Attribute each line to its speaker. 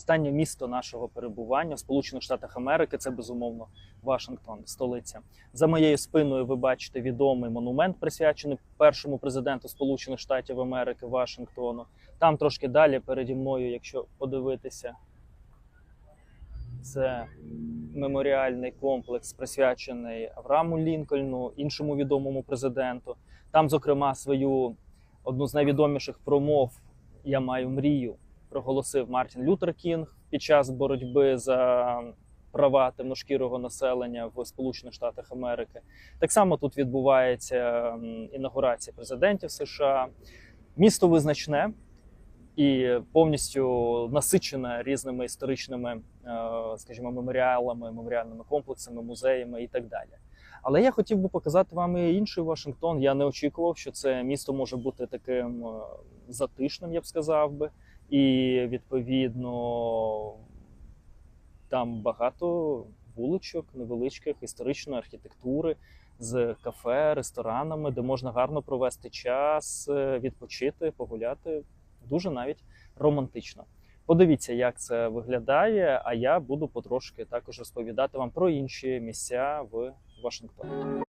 Speaker 1: Останнє місто нашого перебування в Сполучених Штатах Америки це безумовно Вашингтон, столиця. За моєю спиною ви бачите відомий монумент, присвячений першому президенту Сполучених Штатів Америки Вашингтону. Там трошки далі переді мною, якщо подивитися, це меморіальний комплекс, присвячений Аврааму Лінкольну, іншому відомому президенту. Там, зокрема, свою одну з найвідоміших промов Я маю мрію проголосив Мартін Лютер Кінг під час боротьби за права темношкірого населення в Сполучених Штатах Америки. Так само тут відбувається інаугурація президентів США. Місто визначне і повністю насичене різними історичними, е, скажімо, меморіалами, меморіальними комплексами, музеями і так далі. Але я хотів би показати вам і інший Вашингтон. Я не очікував, що це місто може бути таким е, затишним, я б сказав би. І відповідно там багато вуличок, невеличких історичної архітектури з кафе, ресторанами, де можна гарно провести час, е, відпочити, погуляти. Дуже навіть романтично. Подивіться, як це виглядає. А я буду потрошки також розповідати вам про інші місця в Вашингтоні.